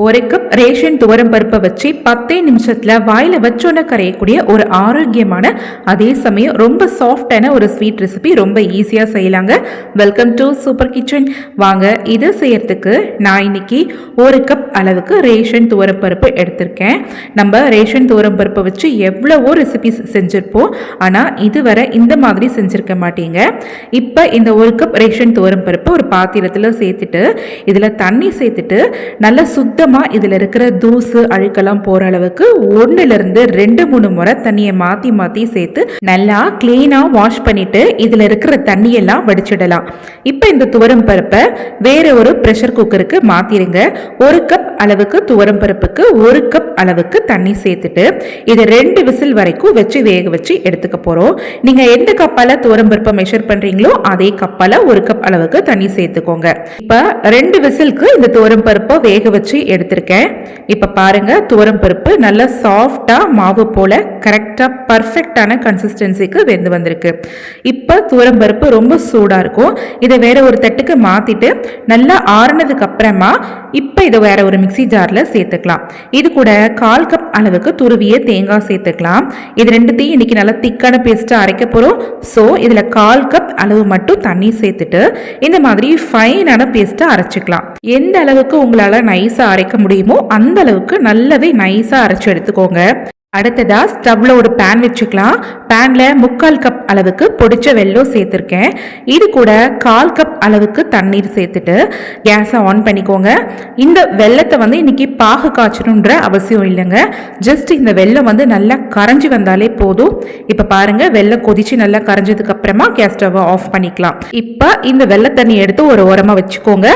ஒரு cup ration துவரம் பருப்பை வச்சு பத்தே நிமிஷத்தில் வாயில் வச்சோன்னே கரையக்கூடிய ஒரு ஆரோக்கியமான அதே சமயம் ரொம்ப சாஃப்டான ஒரு ஸ்வீட் ரெசிபி ரொம்ப ஈஸியாக செய்யலாங்க. வெல்கம் டு சூப்பர் கிச்சன் வாங்க இது செய்யறதுக்கு நான் இன்னைக்கு ஒரு கப் அளவுக்கு ரேஷன் துவரம் பருப்பு எடுத்திருக்கேன். நம்ம ரேஷன் துவரம் பருப்பை வச்சு எவ்வளவோ ரெசிபிஸ் செஞ்சுருப்போம். ஆனால் இதுவரை இந்த மாதிரி செஞ்சுருக்க மாட்டீங்க. இப்போ இந்த ஒரு கப் ரேஷன் துவரம் பருப்பு ஒரு பாத்திரத்தில் சேர்த்துட்டு இதில் தண்ணி சேர்த்துட்டு நல்லா சுத்தமாக இதில் இருக்கிற தூசு அழுக்கெல்லாம் போகிற அளவுக்கு ஒன்றுலேருந்து ரெண்டு மூணு முறை தண்ணியை மாற்றி மாற்றி சேர்த்து நல்லா க்ளீனாக வாஷ் பண்ணிவிட்டு இதில் இருக்கிற தண்ணியெல்லாம் வடிச்சிடலாம். இப்போ இந்த துவரம் பருப்பை வேறு ஒரு ப்ரெஷர் குக்கருக்கு மாற்றிடுங்க ஒரு கப் அளவுக்கு துவரம் பருப்புக்கு ஒரு கப் அளவுக்கு தண்ணி சேர்த்துட்டு இதை ரெண்டு விசில் வரைக்கும் வச்சு வேக வச்சு எடுத்துக்க போகிறோம் நீங்கள் எந்த கப்பால் துவரம் பருப்பை மெஷர் பண்ணுறீங்களோ அதே கப்பால் ஒரு கப் அளவுக்கு தண்ணி சேர்த்துக்கோங்க. இப்போ ரெண்டு விசிலுக்கு இந்த துவரம் பருப்பை வேக வச்சு எடுத்திருக்கேன். இப்போ பாருங்க துவரம் பருப்பு நல்லா சாஃப்டாக மாவு போல கரெக்டாக பர்ஃபெக்டான கன்சிஸ்டன்சிக்கு வெந்து வந்திருக்கு. இப்போ துவரம் பருப்பு ரொம்ப சூடாக இருக்கும். இதை வேற ஒரு தட்டுக்கு மாற்றிட்டு நல்லா ஆறுனதுக்கு அப்புறமா இப்போ இதை வேற ஒரு மிக்சி ஜாரில் சேர்த்துக்கலாம். இது கூட கால் கப் அளவுக்கு துருவிய தேங்காய் சேர்த்துக்கலாம். இது ரெண்டுத்தையும் இன்றைக்கி நல்லா திக்கான பேஸ்ட்டாக அரைக்க போகிறோம் ஸோ இதில் கால் கப் அளவு மட்டும் தண்ணி சேர்த்துட்டு இந்த மாதிரி ஃபைனான பேஸ்ட்டாக அரைச்சிக்கலாம். எந்த அளவுக்கு உங்களால் நைஸாக அரைக்க முடியுமோ அந்த அளவுக்கு நல்லாவே நைஸாக அரைச்சி எடுத்துக்கோங்க. அடுத்ததா ஸ்டவ்வில் ஒரு பேன் வச்சுக்கலாம். பேனில் முக்கால் கப் அளவுக்கு பொடிச்ச வெள்ளம் சேர்த்துருக்கேன். இது கூட கால் கப் அளவுக்கு தண்ணீர் சேர்த்துட்டு கேஸை ஆன் பண்ணிக்கோங்க. இந்த வெள்ளத்தை வந்து இன்னைக்கு பாகு காய்ச்சணுன்ற அவசியம் இல்லைங்க. ஜஸ்ட் இந்த வெல்லம் வந்து நல்லா கரைஞ்சி வந்தாலே போதும். இப்போ பாருங்கள் வெள்ளம் கொதித்து நல்லா கரைஞ்சதுக்கு அப்புறமா கேஸ் ஸ்டவ்வை ஆஃப் பண்ணிக்கலாம். இப்போ இந்த வெள்ளை தண்ணி எடுத்து ஒரு ஓரமாக வச்சுக்கோங்க.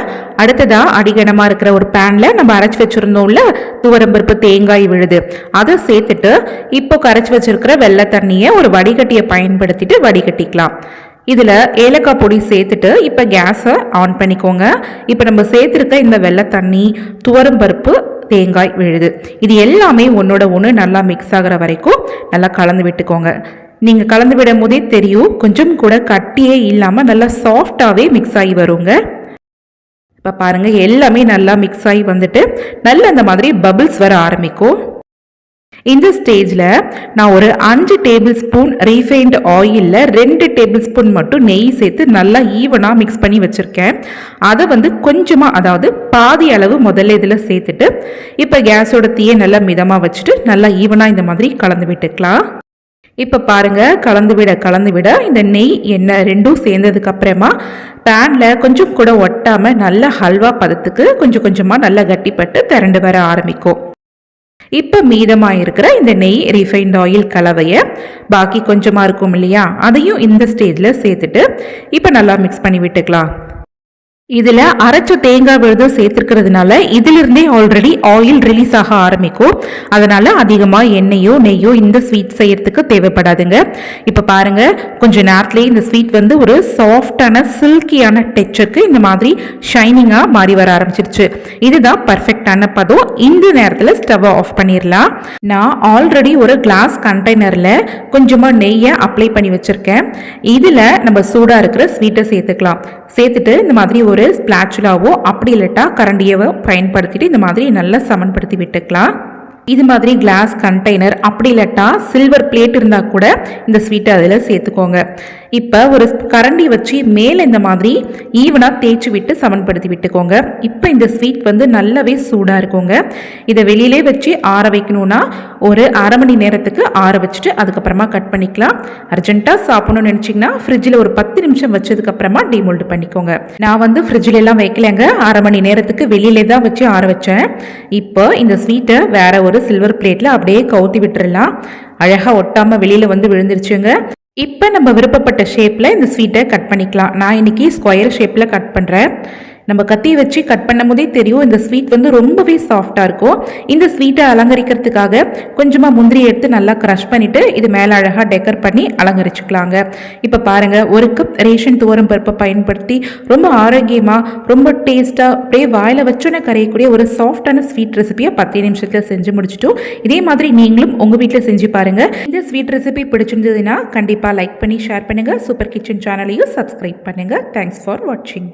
அடுத்ததாக அடிகனமாக இருக்கிற ஒரு பேனில் நம்ம அரைச்சி வச்சிருந்தோம்ல துவரம்பருப்பு தேங்காய் விழுது. அதை சேர்த்துட்டு இப்போ கரைச்சி வச்சிருக்கிற வெள்ளை தண்ணியை ஒரு வடிகட்டியை பயன்படுத்திட்டு வடிகட்டிக்கலாம். இதில் ஏலக்காய் பொடி சேர்த்துட்டு இப்போ கேஸை ஆன் பண்ணிக்கோங்க. இப்போ நம்ம சேர்த்துருக்க இந்த வெள்ளை தண்ணி துவரம்பருப்பு தேங்காய் விழுது. இது எல்லாமே ஒன்றோட ஒன்று நல்லா மிக்ஸ் ஆகிற வரைக்கும் நல்லா கலந்து விட்டுக்கோங்க. நீங்கள் கலந்து விடும் போதே தெரியும் கொஞ்சம் கூட கட்டியே இல்லாமல் நல்லா சாஃப்டாகவே மிக்ஸ் ஆகி வருங்க. இப்போ பாருங்கள் எல்லாமே நல்லா மிக்ஸ் ஆகி வந்துட்டு நல்ல அந்த மாதிரி பபிள்ஸ் வர ஆரம்பிக்கும். இந்த ஸ்டேஜில் நான் ஒரு அஞ்சு டேபிள் ஸ்பூன் ரீஃபைண்ட் ஆயிலில் ரெண்டு டேபிள் ஸ்பூன் மட்டும் நெய் சேர்த்து நல்லா ஈவனாக மிக்ஸ் பண்ணி வச்சுருக்கேன். அதை வந்து கொஞ்சமாக அதாவது பாதி அளவு முதல்ல இதில் சேர்த்துட்டு இப்போ கேஸோட தீயை நல்லா மிதமாக வச்சுட்டு நல்லா ஈவனாக இந்த மாதிரி கலந்து விட்டுக்கலாம். இப்போ பாருங்கள் கலந்து விட கலந்து விட இந்த நெய் எண்ணெய் ரெண்டும் சேர்ந்ததுக்கு அப்புறமா பேனில் கொஞ்சம் கூட ஒட்டாமல் நல்ல ஹல்வா பதத்துக்கு கொஞ்சம் கொஞ்சமாக நல்லா கட்டிப்பட்டு திரண்டு வர ஆரம்பிக்கும். இப்போ மீதமாக இருக்கிற இந்த நெய் ரீஃபைண்ட் ஆயில் கலவையை பாக்கி கொஞ்சமாக இருக்கும் இல்லையா அதையும் இந்த ஸ்டேஜில் சேர்த்துட்டு இப்போ நல்லா மிக்ஸ் பண்ணி விட்டுக்கலாம். இதில் அரைச்ச தேங்காய் விழுதும் சேர்த்துருக்கிறதுனால இதிலிருந்தே ஆல்ரெடி ஆயில் ரிலீஸ் ஆக ஆரம்பிக்கும். அதனால் அதிகமாக எண்ணெயோ நெய்யோ இந்த ஸ்வீட் செய்யறதுக்கு தேவைப்படாதுங்க. இப்போ பாருங்கள் கொஞ்சம் நேரத்துலேயே இந்த ஸ்வீட் வந்து ஒரு சாஃப்டான சில்கியான டெக்சருக்கு இந்த மாதிரி ஷைனிங்காக மாறி வர ஆரம்பிச்சிருச்சு. இதுதான் பர்ஃபெக்டான பதம். இந்த நேரத்தில் ஸ்டவ்வை ஆஃப் பண்ணிடலாம் நான் ஆல்ரெடி ஒரு கிளாஸ் கண்டெய்னரில் கொஞ்சமாக நெய்யை அப்ளை பண்ணி வச்சுருக்கேன். இதில் நம்ம சூடாக இருக்கிற ஸ்வீட்டை சேர்த்துக்கலாம். சேர்த்துட்டு இந்த மாதிரி ஒரு ஒரு ஸ்பிளாச்சுலாவோ அப்படி இல்லட்டா கரண்டியவோ பயன்படுத்திட்டு இந்த மாதிரி நல்லா சமன்படுத்தி விட்டுக்கலாம். இது மாதிரி கிளாஸ் கண்டெய்னர் அப்படி இல்லட்டா சில்வர் பிளேட் இருந்தால் கூட இந்த ஸ்வீட்டை அதில் சேர்த்துக்கோங்க. இப்போ ஒரு கரண்டி வச்சு மேலே இந்த மாதிரி ஈவனாக தேய்ச்சி விட்டு சமன்படுத்தி விட்டுக்கோங்க. இப்போ இந்த ஸ்வீட் வந்து நல்லாவே சூடாக இருக்குங்க. இதை வெளியிலே வச்சு ஆற வைக்கணும்னா ஒரு அரை மணி நேரத்துக்கு ஆற வச்சுட்டு அதுக்கப்புறமா கட் பண்ணிக்கலாம். அர்ஜென்ட்டாக சாப்பிடணும்னு நினச்சிங்கன்னா ஃப்ரிட்ஜில் ஒரு பத்து நிமிஷம் வச்சதுக்கப்புறமா டிமோல்டு பண்ணிக்கோங்க. நான் வந்து ஃப்ரிட்ஜில் எல்லாம் வைக்கலைங்க. அரை மணி நேரத்துக்கு வெளியிலே தான் வச்சு ஆற வச்சேன். இப்போ இந்த ஸ்வீட்டை வேற ஒரு சில்வர் பிளேட்டில் அப்படியே கவுத்தி விட்டுறலாம். அழகாக ஒட்டாமல் வெளியில் வந்து விழுந்துருச்சுங்க. இப்போ நம்ம விருப்பப்பட்ட ஷேப்பில் இந்த ஸ்வீட்டை கட் பண்ணிக்கலாம். நான் இன்னைக்கு ஸ்கொயர் ஷேப்பில் கட் பண்ணுறேன் நம்ம கத்தியை வச்சு கட் பண்ணும் போதே தெரியும். இந்த ஸ்வீட் வந்து ரொம்பவே சாஃப்டாக இருக்கும். இந்த ஸ்வீட்டை அலங்கரிக்கிறதுக்காக கொஞ்சமாக முந்திரி எடுத்து நல்லா க்ரஷ் பண்ணிவிட்டு இது மேலே அழகாக டெக்கர் பண்ணி அலங்கரிச்சுக்கலாங்க. இப்போ பாருங்கள் ஒரு கப் ரேஷன் துவரம் பருப்பை பயன்படுத்தி ரொம்ப ஆரோக்கியமாக ரொம்ப டேஸ்ட்டாக அப்படியே வாயில் வச்சோன்னே கரையக்கூடிய ஒரு சாஃப்டான ஸ்வீட் ரெசிபியை பத்து நிமிஷத்தில் செஞ்சு முடிச்சிட்டோம். இதே மாதிரி நீங்களும் உங்கள் வீட்டில் செஞ்சு பாருங்கள் இந்த ஸ்வீட் ரெசிபி பிடிச்சிருந்ததுன்னா கண்டிப்பாக லைக் பண்ணி ஷேர் பண்ணுங்கள் சூப்பர் கிச்சன் சேனலையும் சப்ஸ்கிரைப் பண்ணுங்கள் தேங்க்ஸ் ஃபார் வாட்சிங்